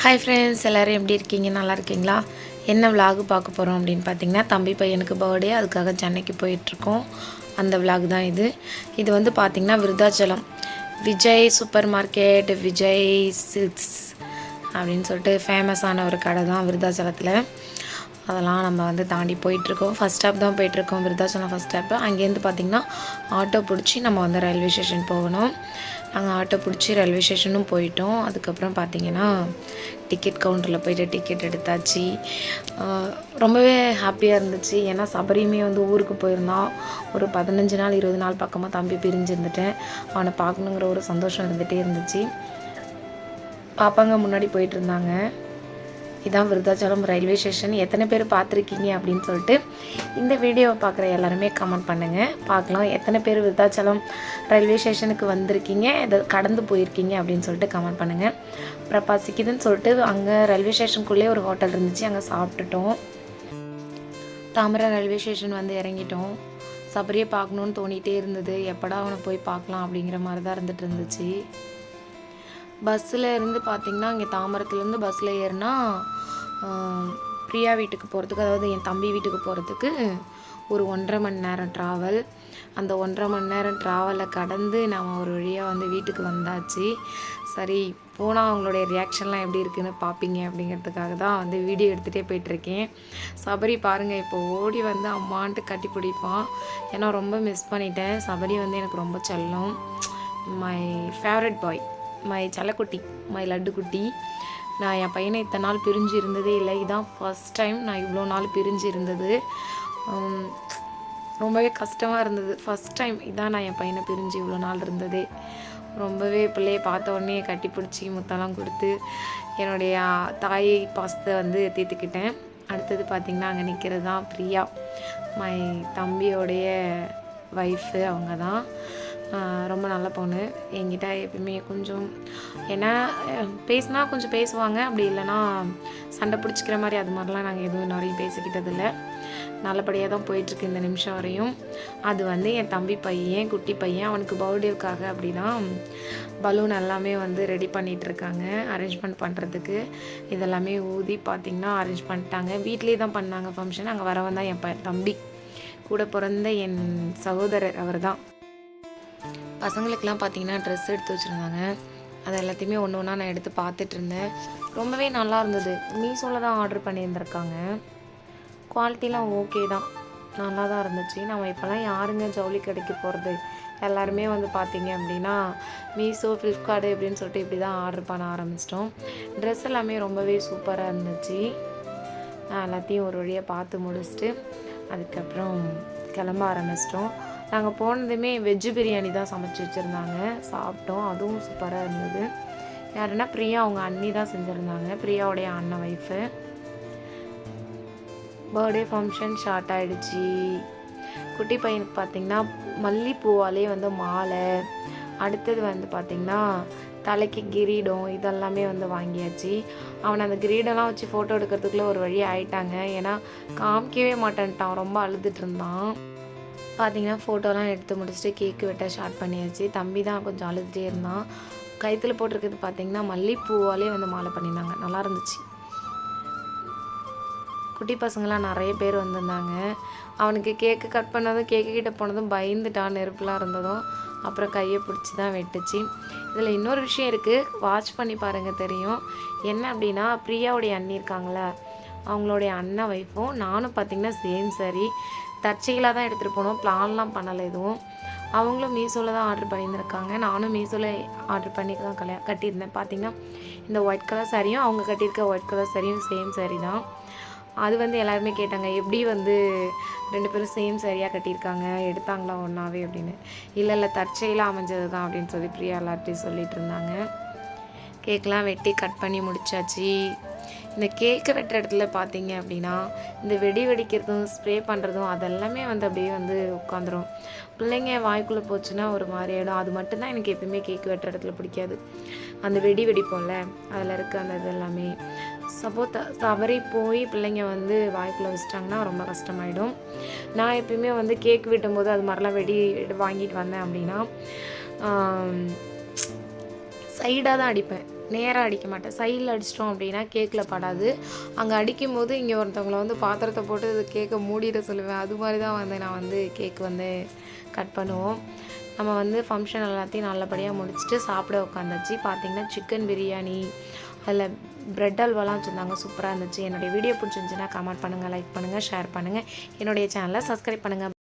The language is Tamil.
ஹாய் ஃப்ரெண்ட்ஸ் எல்லோரும் எப்படி இருக்கீங்க? நல்லா இருக்கீங்களா? என்ன விலாகு பார்க்க போகிறோம் அப்படின்னு பார்த்தீங்கன்னா தம்பி பையனுக்கு பர்த்டே அதுக்காக சென்னைக்கு போயிட்டுருக்கோம். அந்த விலாக் தான் இது. இது வந்து பார்த்திங்கன்னா Virudhachalam. Vijay super market Vijay silks அப்படின்னு சொல்லிட்டு ஃபேமஸான ஒரு கடை தான் விருதாச்சலத்தில். அதெல்லாம் நம்ம வந்து தாண்டி போயிட்டுருக்கோம். ஃபஸ்ட் ஸ்டாப் தான் போயிட்டுருக்கோம். விருதாச்சலம் ஃபஸ்ட் ஸ்டாப்பு அங்கேருந்து பார்த்திங்கன்னா ஆட்டோ பிடிச்சி நம்ம வந்து ரயில்வே ஸ்டேஷன் போகணும். நாங்கள் ஆட்டோ பிடிச்சி ரயில்வே ஸ்டேஷனும் போயிட்டோம். அதுக்கப்புறம் பார்த்திங்கன்னா டிக்கெட் கவுண்டரில் போயிட்டு டிக்கெட் எடுத்தாச்சு. ரொம்பவே ஹாப்பியாக இருந்துச்சு. ஏன்னா சபரியுமே வந்து ஊருக்கு போயிருந்தான் ஒரு பதினஞ்சு நாள் இருபது நாள் பக்கமாக தம்பி பிரிஞ்சு இருந்துட்டேன் அவனை பார்க்கணுங்கிற ஒரு சந்தோஷம் இருந்துகிட்டே இருந்துச்சு. பாப்பாங்க முன்னாடி போயிட்டு இருந்தாங்க. இதான் விருதாச்சலம் ரயில்வே ஸ்டேஷன். எத்தனை பேர் பார்த்துருக்கீங்க அப்படின்னு சொல்லிட்டு இந்த வீடியோவை பார்க்குற எல்லாருமே கமெண்ட் பண்ணுங்கள் பார்க்கலாம் எத்தனை பேர் விருதாச்சலம் ரயில்வே ஸ்டேஷனுக்கு வந்திருக்கீங்க? இதை கடந்து போயிருக்கீங்க அப்படின்னு சொல்லிட்டு கமெண்ட் பண்ணுங்கள் அப்புறம் பசிக்குதுன்னு சொல்லிட்டு அங்கே ரயில்வே ஸ்டேஷனுக்குள்ளே ஒரு ஹோட்டல் இருந்துச்சு. அங்கே சாப்பிட்டுட்டோம். தாமரை ரயில்வே ஸ்டேஷன் வந்து இறங்கிட்டோம். சபரியை பார்க்கணுன்னு தோணிகிட்டே இருந்தது. எப்படா அவனை போய் பார்க்கலாம் அப்படிங்கிற மாதிரி தான் இருந்துட்டு இருந்துச்சு. பஸ்ஸில் இருந்து பார்த்திங்கன்னா இங்கே தாமரத்துலேருந்து பஸ்ஸில் ஏறினா பிரியா வீட்டுக்கு போகிறதுக்கு அதாவது என் தம்பி வீட்டுக்கு போகிறதுக்கு ஒரு ஒன்றரை மணி நேரம் ட்ராவல் அந்த ஒன்றரை மணி நேரம் ட்ராவலை கடந்து நாம் ஒரு வழியாக வந்து வீட்டுக்கு வந்தாச்சு. சரி போனால் அவங்களுடைய ரியாக்ஷன்லாம் எப்படி இருக்குன்னு பார்ப்பீங்க அப்படிங்கிறதுக்காக தான் வந்து வீடியோ எடுத்துகிட்டே போயிட்டுருக்கேன். சபரி பாருங்கள் இப்போ ஓடி வந்து அம்மான்ட்டு கட்டி பிடிப்பான். ஏன்னா ரொம்ப மிஸ் பண்ணிட்டேன். சபரி வந்து எனக்கு ரொம்ப செல்லம். மை ஃபேவரட் பாய் மை செல்லக்குட்டி. மை லட்டு குட்டி நான் என் பையனை இத்தனை நாள் பிரிஞ்சு இருந்ததே இல்லை. இதான் ஃபஸ்ட் டைம் நான் இவ்வளோ நாள் பிரிஞ்சு இருந்தது ரொம்பவே கஷ்டமாக இருந்தது. ஃபஸ்ட் டைம் இதான் நான் என் பையனை பிரிஞ்சு இவ்வளோ நாள் இருந்ததே. ரொம்பவே பிள்ளையை பார்த்த உடனே கட்டி பிடிச்சி முத்தெல்லாம் கொடுத்து என்னுடைய தாய் பாசத்தை வந்து தீர்த்துக்கிட்டேன். அடுத்தது பார்த்திங்கன்னா அங்கே நிற்கிறது தான் பிரியா. மை தம்பியோடைய ஒய்ஃபு அவங்க தான். ரொம்ப நல்ல பொண்ணு. என்கிட்ட எப்பயுமே கொஞ்சம் ஏன்னா பேசினா கொஞ்சம் பேசுவாங்க. அப்படி இல்லைன்னா சண்டை பிடிச்சிக்கிற மாதிரி அது மாதிரிலாம் நாங்கள் எதுவும் நிறைய பேசிக்கிட்டதில்ல நல்லபடியாக தான் போயிட்டுருக்கு இந்த நிமிஷம் வரையும். அது வந்து என் தம்பி பையன் குட்டி பையன் அவனுக்கு பர்த்டேவுக்காக அப்படின்னா பலூன் எல்லாமே வந்து ரெடி பண்ணிகிட்டு இருக்காங்க அரேஞ்ச்மெண்ட் பண்ணுறதுக்கு இதெல்லாமே ஊதி பார்த்திங்கன்னா அரேஞ்ச் பண்ணிட்டாங்க. வீட்லேயே தான் பண்ணாங்க ஃபங்க்ஷன். அங்கே வரவன் தான் என் ப தம்பி. கூட பிறந்த என் சகோதரர் அவர் தான் பசங்களுக்கெல்லாம் பார்த்தீங்கன்னா ட்ரெஸ் எடுத்து வச்சுருந்தாங்க. அது எல்லாத்தையுமே ஒன்று ஒன்றா நான் எடுத்து பார்த்துட்டு இருந்தேன் ரொம்பவே நல்லா இருந்தது. மீஷோவில் தான் ஆர்டர் பண்ணியிருந்திருக்காங்க. குவாலிட்டிலாம் ஓகே தான். நல்லா தான் இருந்துச்சு. நம்ம இப்போல்லாம் யாருங்க ஜவுளி கடைக்கு போகிறது எல்லாருமே வந்து பார்த்தீங்க அப்படின்னா மீஷோ ஃப்ளிப்கார்டு அப்படின்னு சொல்லிட்டு இப்படி தான் ஆர்டர் பண்ண ஆரம்பிச்சிட்டோம். ட்ரெஸ் எல்லாமே ரொம்பவே சூப்பராக இருந்துச்சு. நான் எல்லாத்தையும் ஒரு வழியாக பார்த்து முடிச்சுட்டு அதுக்கப்புறம் கிளம்ப ஆரம்பிச்சிட்டோம். நாங்கள் போனதுமே வெஜ்ஜு பிரியாணி தான் சமைச்சு வச்சுருந்தாங்க. சாப்பிட்டோம். அதுவும் சூப்பராக இருந்தது. யாருன்னா பிரியா அவங்க அண்ணி தான் செஞ்சுருந்தாங்க. பிரியாவுடைய அண்ணன் ஒய்ஃபு பர்த்டே ஃபங்க்ஷன் ஷார்ட் ஆகிடுச்சி குட்டி பையனுக்கு பார்த்தீங்கன்னா மல்லிப்பூவாலே வந்து மாலை. அடுத்தது வந்து பார்த்திங்கன்னா தலைக்கு கிரீடம் இதெல்லாமே வந்து வாங்கியாச்சு. அவனை அந்த கிரீடெல்லாம் வச்சு ஃபோட்டோ எடுக்கிறதுக்குள்ளே ஒரு வழி ஆயிட்டாங்க. ஏன்னா காமிக்கவே மாட்டேன்ட்டான். ரொம்ப அழுதுட்டு இருந்தான். பார்த்தீங்கன்னா ஃபோட்டோலாம் எடுத்து முடிச்சுட்டு கேக்கு வெட்ட ஸ்டார்ட் பண்ணியாச்சு. தம்பி தான் கொஞ்சம் அழுதுகிட்டே இருந்தான். கயித்துல போட்டிருக்கிறது பார்த்தீங்கன்னா மல்லிப்பூவாலே வந்து மாலை பண்ணியிருந்தாங்க. நல்லா இருந்துச்சு. குட்டி பசங்களாம் நிறைய பேர் வந்திருந்தாங்க. அவனுக்கு கேக்கு கட் பண்ணதும் கேக்கு கிட்டே போனதும் பயந்துட்டான். நெருப்புலாம் இருந்ததும். அப்புறம் கையை பிடிச்சி தான் வெட்டுச்சு. இதில் இன்னொரு விஷயம் இருக்குது வாட்ச் பண்ணி பாருங்கள் தெரியும். என்ன அப்படின்னா பிரியாவுடைய அண்ணி இருக்காங்களே அவங்களுடைய அண்ணன் ஒய்ஃபும் நானும் பார்த்தீங்கன்னா சேம் சரி. தற்செயலாக தான் எடுத்துகிட்டு போனோம். பிளான்லாம் பண்ணலை எதுவும். அவங்களும் மீஷோவில் தான் ஆர்டர் பண்ணியிருந்திருக்காங்க. நானும் மீஷோவில் ஆர்டர் பண்ணி தான் கல்யா கட்டியிருந்தேன். பார்த்தீங்கன்னா இந்த ஒயிட் கலர் சாரியும் அவங்க கட்டியிருக்க ஒயிட் கலர் சாரியும் சேம் சாரி தான். அது வந்து எல்லாருமே கேட்டாங்க எப்படி வந்து ரெண்டு பேரும் சேம் சரியாக கட்டியிருக்காங்க? எடுத்தாங்களா ஒன்றாவே அப்படின்னு. இல்லை இல்லை தற்செயலாக அமைஞ்சது தான் அப்படின்னு சொல்லி பிரியா எல்லார்ட்டையும் சொல்லிட்டு இருந்தாங்க. கேக்கெலாம் வெட்டி கட் பண்ணி முடிச்சாச்சு. இந்த கேக்கை வெட்டுற இடத்துல பார்த்தீங்க அப்படின்னா இந்த வெடி வெடிக்கிறதும் ஸ்ப்ரே பண்ணுறதும் அதெல்லாமே வந்து அப்படியே வந்து உட்காந்துரும் பிள்ளைங்க வாய்க்குள்ளே போச்சுன்னா ஒரு மாதிரி ஆகிடும் அது மட்டும்தான் எனக்கு எப்பயுமே கேக்கு வெட்டுற இடத்துல பிடிக்காது. அந்த வெடி வெடிப்போம்ல அதில் இருக்க அந்த இது எல்லாமே சப்போஸ் தவறி போய் பிள்ளைங்க வந்து வாய்க்குள்ளே வச்சிட்டாங்கன்னா ரொம்ப கஷ்டமாயிடும். நான் எப்பயுமே வந்து கேக் வெட்டும்போது அது மாதிரிலாம் வெடி வாங்கிட்டு வந்தேன் அப்படின்னா சைடாக தான் அடிப்பேன். நேராக அடிக்க மாட்டேன். சைடில் அடிச்சிட்டோம் அப்படின்னா கேக்கில் படாது. அங்கே அடிக்கும்போது இங்கே ஒருத்தவங்களை வந்து பாத்திரத்தை போட்டு இது கேக்கை மூடிட சொல்லுவேன். அது மாதிரி தான் வந்து நான் வந்து கேக் வந்து கட் பண்ணுவோம். நம்ம வந்து ஃபங்க்ஷன் எல்லாத்தையும் நல்லபடியாக முடிச்சுட்டு சாப்பிட உட்காந்துச்சு பார்த்தீங்கன்னா சிக்கன் பிரியாணி அதில் ப்ரெட் அல்வாலாம் வச்சுருந்தாங்க. சூப்பராக இருந்துச்சு. என்னுடைய வீடியோ பிடிச்சிருந்துச்சுன்னா கமெண்ட் பண்ணுங்கள் லைக் பண்ணுங்கள் ஷேர் பண்ணுங்கள் என்னுடைய சேனலை சப்ஸ்கிரைப் பண்ணுங்கள்